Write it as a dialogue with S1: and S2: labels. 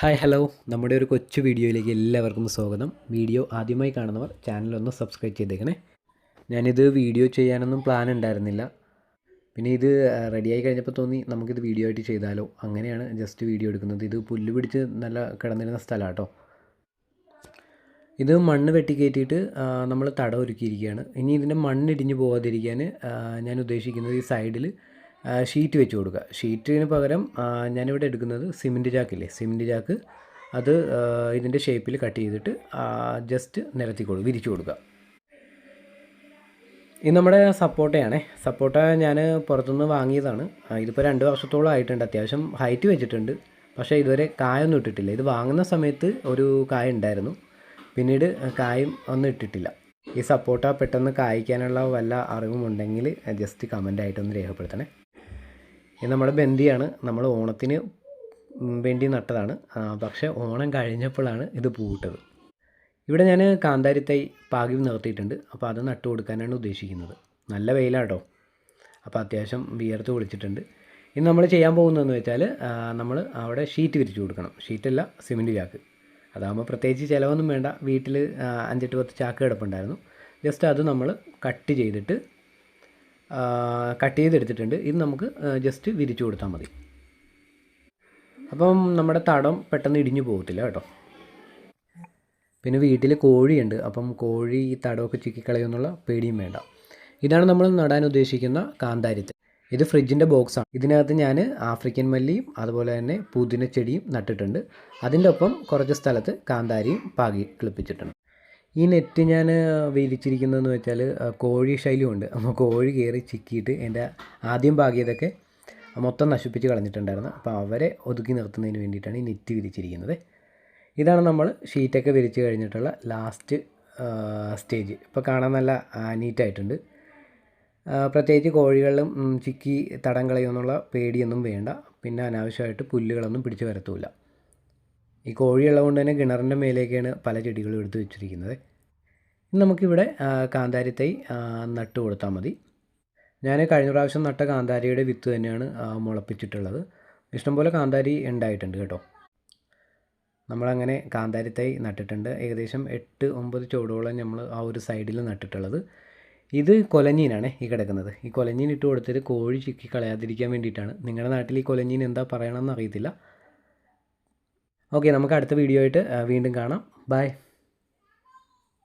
S1: Hi hello. നമ്മുടെ ഒരു കൊച്ചു വീഡിയോയിലേക്ക് എല്ലാവർക്കും സ്വാഗതം. വീഡിയോ ആദ്യമായി കാണുന്നവർ ചാനലൊന്ന് സബ്സ്ക്രൈബ് ചെയ്തേക്കണേ. ഞാനിത് വീഡിയോ ചെയ്യാനൊന്നും പ്ലാൻ ഉണ്ടായിരുന്നില്ല. പിന്നെ ഇത് റെഡിയായി കഴിഞ്ഞപ്പോൾ തോന്നി നമുക്കിത് വീഡിയോ ആയിട്ട് ചെയ്താലോ. അങ്ങനെയാണ് ജസ്റ്റ് വീഡിയോ എടുക്കുന്നത്. ഇത് പുല്ല് പിടിച്ച് നല്ല കിടന്നിരുന്ന സ്ഥലമാണ് കേട്ടോ ഇത് മണ്ണ് വെട്ടി കയറ്റിയിട്ട് നമ്മൾ തടം ഒരുക്കിയിരിക്കുകയാണ്. ഇനി ഇതിന്റെ മണ്ണിടിഞ്ഞ് പോകാതിരിക്കാൻ ഞാൻ ഉദ്ദേശിക്കുന്നത് ഈ സൈഡിൽ ഷീറ്റ് വെച്ച് കൊടുക്കുക. ഷീറ്റിന് പകരം ഞാനിവിടെ എടുക്കുന്നത് സിമെന്റ് ചാക്കില്ലേ സിമെന്റ് ചാക്ക് അത് ഇതിന്റെ ഷേപ്പിൽ കട്ട് ചെയ്തിട്ട് ജസ്റ്റ് നിരത്തി കൊടുക്കുക വിരിച്ചു കൊടുക്കുക. ഇത് നമ്മുടെ സപ്പോട്ടയാണേ. സപ്പോട്ട ഞാൻ പുറത്തുനിന്ന് വാങ്ങിയതാണ്. ഇതിപ്പോൾ രണ്ട് വർഷത്തോളം ആയിട്ടുണ്ട്. അത്യാവശ്യം ഹൈറ്റ് വെച്ചിട്ടുണ്ട്. പക്ഷേ ഇതുവരെ കായൊന്നും ഇട്ടിട്ടില്ല. ഇത് വാങ്ങുന്ന സമയത്ത് ഒരു കായ ഉണ്ടായിരുന്നു. പിന്നീട് കായും ഒന്നും ഇട്ടിട്ടില്ല. ഈ സപ്പോട്ട പെട്ടെന്ന് കായ്ക്കാനുള്ള വല്ല അറിവുമുണ്ടെങ്കിൽ ജസ്റ്റ് കമന്റ് ആയിട്ടൊന്ന് രേഖപ്പെടുത്തണേ. ഇത് നമ്മുടെ ബന്ദിയാണ് നമ്മൾ ഓണത്തിന് വേണ്ടി നട്ടതാണ്. പക്ഷേ ഓണം കഴിഞ്ഞപ്പോഴാണ് ഇത് പൂവിട്ടത്. ഇവിടെ ഞാൻ കാന്താരി തൈ പാകി നിർത്തിയിട്ടുണ്ട്. അപ്പോൾ അത് നട്ടു കൊടുക്കാനാണ് ഉദ്ദേശിക്കുന്നത്. നല്ല വെയിലാട്ടോ. അപ്പോൾ അത്യാവശ്യം വിയർത്ത് കുളിച്ചിട്ടുണ്ട്. ഇനി നമ്മൾ ചെയ്യാൻ പോകുന്നതെന്ന് വെച്ചാൽ നമ്മൾ അവിടെ ഷീറ്റ് വിരിച്ചു കൊടുക്കണം. ഷീറ്റല്ല സിമെന്റ് ചാക്ക്. അതാകുമ്പോൾ പ്രത്യേകിച്ച് ചിലവൊന്നും വേണ്ട. വീട്ടിൽ അഞ്ചെട്ട് പത്ത് ചാക്ക് കിടപ്പുണ്ടായിരുന്നു. ജസ്റ്റ് അത് നമ്മൾ കട്ട് ചെയ്തിട്ട് കട്ട് ചെയ്തെടുത്തിട്ടുണ്ട്. ഇത് നമുക്ക് ജസ്റ്റ് വിരിച്ചു കൊടുത്താൽ മതി. അപ്പം നമ്മുടെ തടം പെട്ടെന്ന് ഇടിഞ്ഞു പോകത്തില്ല കേട്ടോ. പിന്നെ വീട്ടിൽ കോഴിയുണ്ട്. അപ്പം കോഴി ഈ തടമൊക്കെ ചിക്കിക്കളയുമെന്നുള്ള പേടിയും വേണ്ട. ഇതാണ് നമ്മൾ നടാൻ ഉദ്ദേശിക്കുന്ന കാന്താരിത്ത് ഇത് ഫ്രിഡ്ജിന്റെ ബോക്സാണ്. ഇതിനകത്ത് ഞാൻ ആഫ്രിക്കൻ മല്ലിയും അതുപോലെ തന്നെ പുതിന ചെടിയും നട്ടിട്ടുണ്ട്. അതിന്റെ ഒപ്പം കുറച്ച് സ്ഥലത്ത് കാന്താരിയും പാകി കിളിപ്പിച്ചിട്ടുണ്ട്. ഈ നെറ്റ് ഞാൻ വിരിച്ചിരിക്കുന്നതെന്ന് വെച്ചാൽ കോഴി ശൈലിയുണ്ട് അപ്പോൾ കോഴി കയറി ചിക്കിയിട്ട് എന്റെ ആദ്യം പാകിയതൊക്കെ മൊത്തം നശിപ്പിച്ച് കളഞ്ഞിട്ടുണ്ടായിരുന്നു. അപ്പോൾ അവരെ ഒതുക്കി നിർത്തുന്നതിന് വേണ്ടിയിട്ടാണ് ഈ നെറ്റ് വിരിച്ചിരിക്കുന്നത്. ഇതാണ് നമ്മൾ ഷീറ്റൊക്കെ വിരിച്ച് കഴിഞ്ഞിട്ടുള്ള ലാസ്റ്റ് സ്റ്റേജ് ഇപ്പോൾ കാണാൻ നല്ല നീറ്റായിട്ടുണ്ട് പ്രത്യേകിച്ച് കോഴികളിലും ചിക്കി തടം കളയുമെന്നുള്ള പേടിയൊന്നും വേണ്ട. പിന്നെ അനാവശ്യമായിട്ട് പുല്ലുകളൊന്നും പിടിച്ച് വരത്തുമില്ല. ഈ കോഴിയുള്ളത് കൊണ്ട് തന്നെ കിണറിന്റെ മേലേക്കാണ് പല ചെടികളും എടുത്ത് വെച്ചിരിക്കുന്നത്. നമുക്കിവിടെ കാന്താരിത്തൈ നട്ട് കൊടുത്താൽ മതി. ഞാൻ കഴിഞ്ഞ പ്രാവശ്യം നട്ട കാന്താരിയുടെ വിത്ത് തന്നെയാണ് മുളപ്പിച്ചിട്ടുള്ളത്. ഇഷ്ടംപോലെ കാന്താരി ഉണ്ടായിട്ടുണ്ട് കേട്ടോ. നമ്മളങ്ങനെ കാന്താരി തൈ നട്ടിട്ടുണ്ട്. ഏകദേശം എട്ട് ഒമ്പത് ചുവടോളം നമ്മൾ ആ ഒരു സൈഡിൽ നട്ടിട്ടുള്ളത്. ഇത് കൊലഞ്ഞീനാണ് ഈ കിടക്കുന്നത്. ഈ കൊലഞ്ഞീൻ ഇട്ട് കൊടുത്തിട്ട് കോഴി ചിക്കി കളയാതിരിക്കാൻ വേണ്ടിയിട്ടാണ്. നിങ്ങളുടെ നാട്ടിൽ ഈ കൊലഞ്ഞീൻ എന്താ പറയണമെന്ന് അറിയത്തില്ല. ഓക്കെ നമുക്ക് അടുത്ത വീഡിയോ ആയിട്ട് വീണ്ടും കാണാം. ബൈ